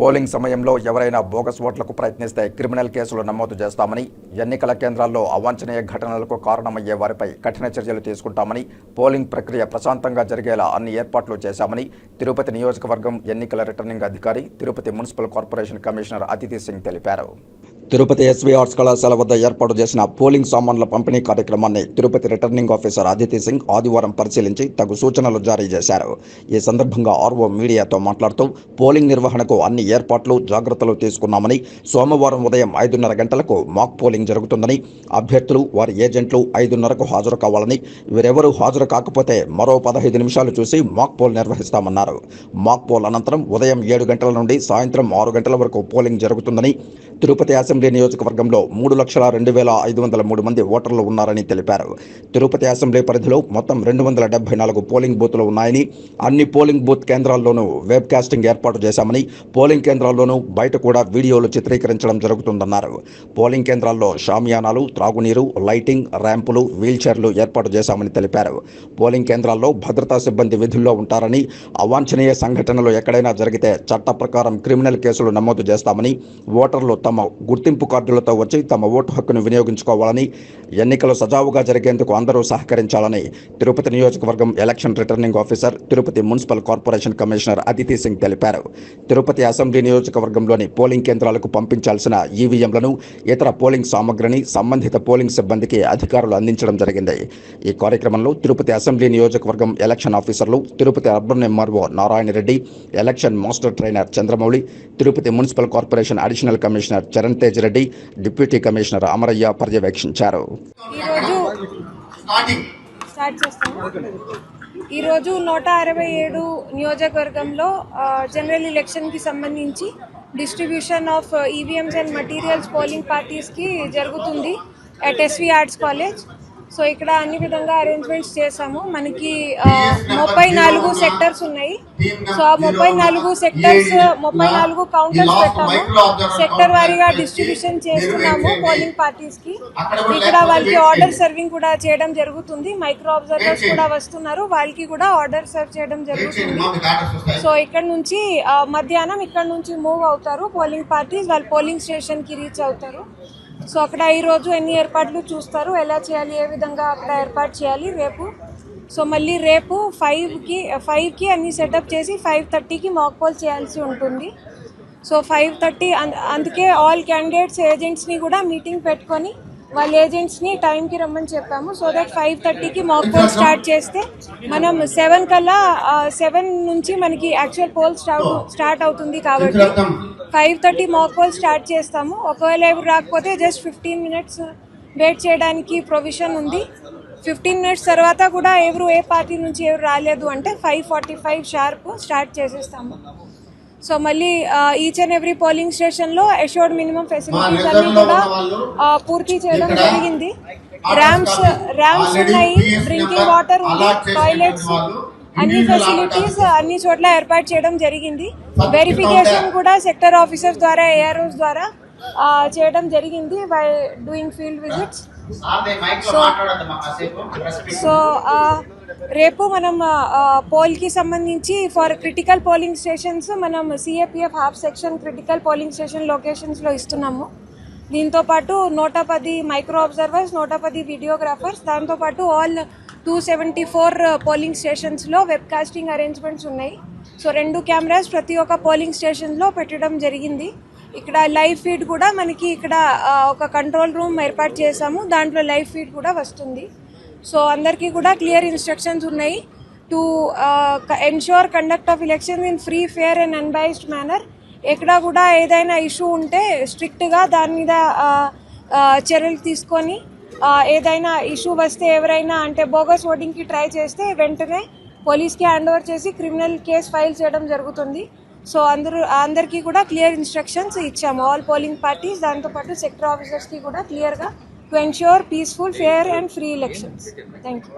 Polling సమయంలో ఎవరైనా bogus ఓట్లకు ప్రయత్నిస్తే క్రిమినల్ కేసులు నమోదు చేస్తామని ఎన్నికల కేంద్రాల్లో అవాంఛనీయ ఘటనలకు కారణమయ్యే వారిపై కఠిన చర్యలు తీసుకుంటామని పోలింగ్ ప్రక్రియ ప్రశాంతంగా జరిగేలా అన్ని ఏర్పాట్లు చేశామని తిరుపతి నియోజకవర్గం ఎన్నికల రిటర్నింగ్ అధికారి తిరుపతి మున్సిపల్ కార్పొరేషన్ కమిషనర్ అతిథి సింగ్ తెలిపారు. తిరుపతి ఎస్వీ ఆర్ట్స్ కళాశాల వద్ద ఏర్పాటు చేసిన పోలింగ్ సామాన్ల పంపిణీ కార్యక్రమాన్ని తిరుపతి రిటర్నింగ్ ఆఫీసర్ అదితి సింగ్ ఆదివారం పరిశీలించి తగు సూచనలు జారీ చేశారు. ఈ సందర్భంగా ఆర్ఓ మీడియాతో మాట్లాడుతూ పోలింగ్ నిర్వహణకు అన్ని ఏర్పాట్లు జాగ్రత్తలు తీసుకున్నామని సోమవారం ఉదయం ఐదున్నర గంటలకు మాక్ పోలింగ్ జరుగుతుందని అభ్యర్థులు వారి ఏజెంట్లు ఐదున్నరకు హాజరు కావాలని వీరెవరూ హాజరు కాకపోతే మరో పదహైదు నిమిషాలు చూసి మాక్ పోల్ నిర్వహిస్తామన్నారు. మాక్ పోల్ అనంతరం ఉదయం ఏడు గంటల నుండి సాయంత్రం ఆరు గంటల వరకు పోలింగ్ జరుగుతుందని తిరుపతి అసెంబ్లీ నియోజకవర్గంలో మూడు లక్షల రెండు వేల ఐదు వందల మూడు మంది ఓటర్లు ఉన్నారని తెలిపారు. తిరుపతి అసెంబ్లీ పరిధిలో మొత్తం రెండు వందల డెబ్బై నాలుగు పోలింగ్ బూత్లు ఉన్నాయని అన్ని పోలింగ్ బూత్ కేంద్రాల్లోనూ వెబ్ కాస్టింగ్ ఏర్పాటు చేశామని పోలింగ్ కేంద్రాల్లోనూ బయట కూడా వీడియోలు చిత్రీకరించడం జరుగుతుందన్నారు. పోలింగ్ కేంద్రాల్లో షామియానాలు త్రాగునీరు లైటింగ్ ర్యాంపులు వీల్చైర్లు ఏర్పాటు చేశామని తెలిపారు. పోలింగ్ కేంద్రాల్లో భద్రతా సిబ్బంది విధుల్లో ఉంటారని అవాంఛనీయ సంఘటనలు ఎక్కడైనా జరిగితే చట్ట ప్రకారం క్రిమినల్ కేసులు నమోదు చేస్తామని ఓటర్లు తమ గుర్తింపు కార్డులతో వచ్చి తమ ఓటు హక్కును వినియోగించుకోవాలని ఎన్నికలు సజావుగా జరిగేందుకు అందరూ సహకరించాలని తిరుపతి నియోజకవర్గం election returning officer Tirupati municipal corporation commissioner Aditi Singh తెలిపారు. తిరుపతి అసెంబ్లీ నియోజకవర్గంలోని పోలింగ్ కేంద్రాలకు పంపించాల్సిన ఈవీఎంలను ఇతర పోలింగ్ సామగ్రిని సంబంధిత పోలింగ్ సిబ్బందికి అధికారులు అందించడం జరిగింది. ఈ కార్యక్రమంలో తిరుపతి అసెంబ్లీ నియోజకవర్గం ఎలక్షన్ ఆఫీసర్లు Tirupati urban MRO Narayana Reddy election master trainer Chandramouli Tirupati municipal corporation additional commissioner Charan Tej Reddy deputy commissioner Amarayya పర్యవేక్షించారు. ఈరోజు నూట అరవై ఏడు నియోజకవర్గంలో జనరల్ ఎలక్షన్కి సంబంధించి distribution of EVMs and materials polling పార్టీస్కి జరుగుతుంది. At SV arts college. So ఇక్కడ అన్ని విధంగా అరేంజ్మెంట్స్ చేసాము మనకి ముప్పై నాలుగు సెక్టర్స్ ఉన్నాయి. సో ఆ ముప్పై నాలుగు సెక్టర్స్ ముప్పై నాలుగు కౌంటర్స్ పెట్టాము. సెక్టర్ వారీగా డిస్ట్రిబ్యూషన్ చేస్తున్నాము పోలింగ్ పార్టీస్కి. ఇక్కడ వాళ్ళకి ఆర్డర్ సర్వింగ్ కూడా చేయడం జరుగుతుంది. మైక్రో అబ్జర్వర్స్ కూడా వస్తున్నారు. వాళ్ళకి కూడా ఆర్డర్ సర్వ్ చేయడం జరుగుతుంది. సో ఇక్కడ నుంచి మధ్యాహ్నం ఇక్కడ నుంచి మూవ్ అవుతారు. పోలింగ్ పార్టీస్ వాళ్ళు పోలింగ్ స్టేషన్కి రీచ్ అవుతారు. సో అక్కడ ఈ రోజు ఎన్ని ఏర్పాట్లు చూస్తారు? ఎలా చేయాలి? ఏ విధంగా అక్కడ ఏర్పాటు చేయాలి? రేపు? సో మళ్ళీ రేపు ఫైవ్కి ఫైవ్కి అన్ని సెటప్ చేసి ఫైవ్ థర్టీకి మాక్ పోల్ చేయాల్సి ఉంటుంది. సో ఫైవ్ థర్టీ అందుకే ఆల్ క్యాండిడేట్స్ ఏజెంట్స్ని కూడా మీటింగ్ పెట్టుకొని వాళ్ళ ఏజెంట్స్ని టైంకి రమ్మని చెప్పాము. సో దట్ ఫైవ్ థర్టీకి మాక్ పోల్ స్టార్ట్ చేస్తే మనం సెవెన్ కల్లా సెవెన్ నుంచి మనకి యాక్చువల్ పోల్ స్టార్ట్ స్టార్ట్ అవుతుంది కాబట్టి five thirty mock poll start చేస్తాము. ఒకవేళ ఎవరు రాకపోతే జస్ట్ ఫిఫ్టీన్ మినిట్స్ వెయిట్ చేయడానికి ప్రొవిజన్ ఉంది. ఫిఫ్టీన్ మినిట్స్ తర్వాత కూడా ఎవరు ఏ పార్టీ నుంచి ఎవరు రాలేదు అంటే five forty five sharp start చేసేస్తాము. సో మళ్ళీ ఈచ్ అండ్ ఎవ్రీ పోలింగ్ స్టేషన్లో అష్యూర్డ్ మినిమం ఫెసిలిటీస్ అన్ని కూడా పూర్తి చేయడం జరిగింది. ర్యామ్స్ ర్యామ్స్ ఉన్నాయి. డ్రింకింగ్ వాటర్ ఉంది. టాయిలెట్స్ అన్ని ఫెసిలిటీస్ అన్ని చోట్ల ఏర్పాటు చేయడం జరిగింది. వెరిఫికేషన్ కూడా సెక్టర్ ఆఫీసర్స్ ద్వారా ఏఆర్ఓస్ ద్వారా చేయడం జరిగింది by doing field visits so ఆ, రేపు మనం పోల్కి సంబంధించి ఫర్ క్రిటికల్ పోలింగ్ స్టేషన్స్ మనం CAPF half section critical polling station లొకేషన్స్లో ఇస్తున్నాము. దీంతో పాటు నూట పది మైక్రో అబ్జర్వర్స్ నూట పది వీడియోగ్రాఫర్స్ దాంతోపాటు all two seventy four uh, polling స్టేషన్స్లో web casting arrangements ఉన్నాయి. సో రెండు కెమెరాస్ ప్రతి ఒక్క పోలింగ్ స్టేషన్లో పెట్టడం జరిగింది. ఇక్కడ లైవ్ ఫీడ్ కూడా మనకి ఇక్కడ uh, ఒక కంట్రోల్ రూమ్ ఏర్పాటు చేసాము దాంట్లో లైవ్ ఫీడ్ కూడా వస్తుంది. సో అందరికీ కూడా క్లియర్ ఇన్స్ట్రక్షన్స్ ఉన్నాయి. To ensure conduct of elections in free fair and unbiased manner ఎక్కడ కూడా ఏదైనా ఇష్యూ ఉంటే స్ట్రిక్ట్గా దాని మీద uh, చర్యలు తీసుకొని ఏదైనా ఇష్యూ వస్తే ఎవరైనా అంటే బోగస్ ఓటింగ్కి ట్రై చేస్తే వెంటనే పోలీస్కి హ్యాండ్ ఓవర్ చేసి క్రిమినల్ కేసు ఫైల్ చేయడం జరుగుతుంది. సో అందరూ అందరికీ కూడా క్లియర్ ఇన్స్ట్రక్షన్స్ ఇచ్చాము. ఆల్ పోలింగ్ పార్టీస్ దాంతోపాటు సెక్టర్ ఆఫీసర్స్కి కూడా క్లియర్గా to ensure peaceful fair and free elections thank you